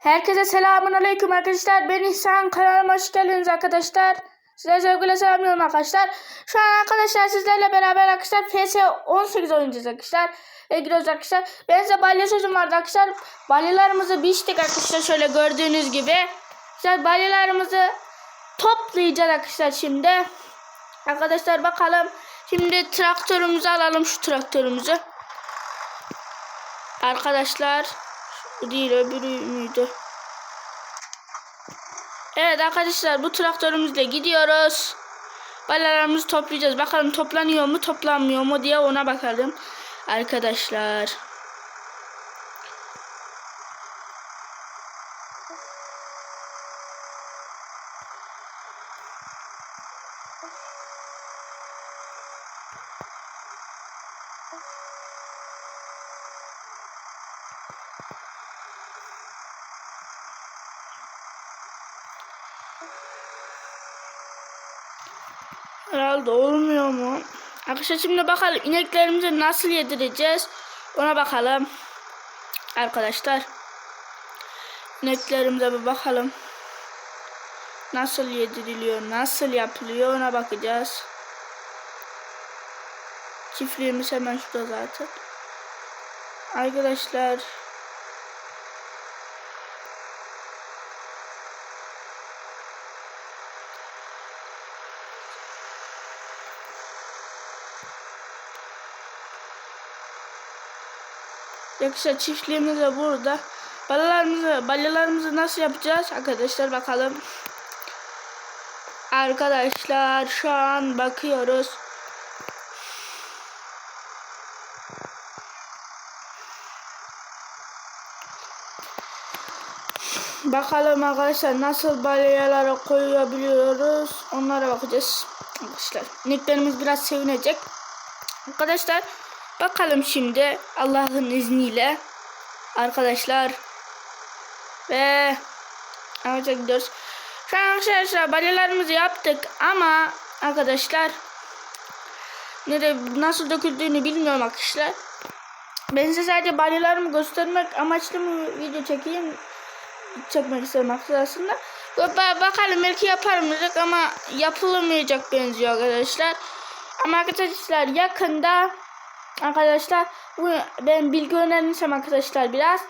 Herkese selamun aleyküm arkadaşlar. Ben İhsan kanalıma hoş geldiniz arkadaşlar. Size sevgiyle selamlıyorum arkadaşlar. Şu an arkadaşlar sizlerle beraber arkadaşlar FS 18 oynayacağız arkadaşlar. Giriyoruz arkadaşlar. Ben size balya sözüm vardı arkadaşlar. Balyalarımızı biçtik arkadaşlar şöyle gördüğünüz gibi. Güzel balyalarımızı toplayacağız arkadaşlar şimdi. Arkadaşlar bakalım. Şimdi traktörümüzü alalım şu traktörümüzü. Arkadaşlar bu değil öbürü müydü? Evet arkadaşlar bu traktörümüzle gidiyoruz. Balyalarımızı toplayacağız. Bakalım toplanıyor mu toplanmıyor mu diye ona bakalım. Arkadaşlar. Herhalde olmuyor mu? Arkadaşlar şimdi bakalım ineklerimizi nasıl yedireceğiz. Ona bakalım. Arkadaşlar. İneklerimize bir bakalım. Nasıl yediriliyor, nasıl yapılıyor ona bakacağız. Çiftliğimiz hemen şurada zaten. Arkadaşlar. Arkadaşlar çiftliğimiz de burada. Balyalarımızı, balyalarımızı nasıl yapacağız arkadaşlar bakalım. Arkadaşlar şu an bakıyoruz. Bakalım arkadaşlar nasıl balyalara koyabiliyoruz. Onlara bakacağız. Arkadaşlar ineklerimiz biraz sevinecek. Arkadaşlar bakalım şimdi Allah'ın izniyle arkadaşlar ve amaca gidiyoruz. Şu an arkadaşlar balyalarımızı yaptık ama arkadaşlar nere nasıl döküldüğünü bilmiyorum arkadaşlar. Ben size sadece balyalarımı göstermek amaçlı mı video çekeyim çekmek istedim aslında. Ba- Bakalım belki yaparım dedik ama yapılamayacak benziyor arkadaşlar. Ama arkadaşlar yakında arkadaşlar bu ben bilgi öğrenirsem arkadaşlar biraz.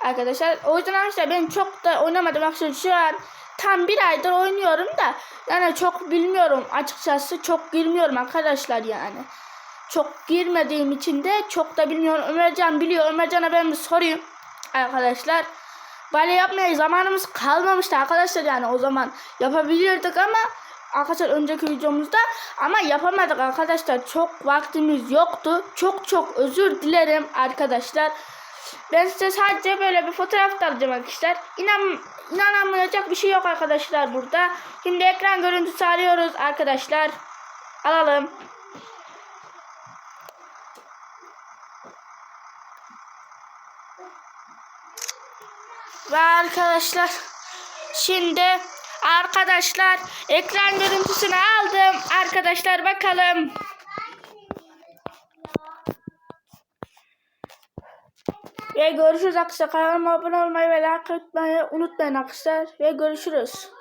Arkadaşlar o yüzden arkadaşlar ben çok da oynamadım arkadaşlar. Şu an tam bir aydır oynuyorum da yani çok bilmiyorum. Açıkçası çok girmiyorum arkadaşlar yani. Çok girmediğim için de çok da bilmiyorum. Ömercan biliyor Ömercan'a ben bir sorayım arkadaşlar. Bale yapmaya zamanımız kalmamıştı arkadaşlar yani. O zaman yapabilirdik ama arkadaşlar önceki videomuzda ama yapamadık arkadaşlar. Çok vaktimiz yoktu. Çok çok özür dilerim arkadaşlar. Ben size sadece böyle bir fotoğraf alacağım arkadaşlar. İnan, inanamayacak bir şey yok arkadaşlar burada. Şimdi ekran görüntüsü arıyoruz arkadaşlar. Alalım. Ve arkadaşlar şimdi arkadaşlar ekran görüntüsünü aldım. Arkadaşlar bakalım. Ve görüşürüz arkadaşlar. Kanalıma abone olmayı ve like atmayı unutmayın arkadaşlar. Ve görüşürüz.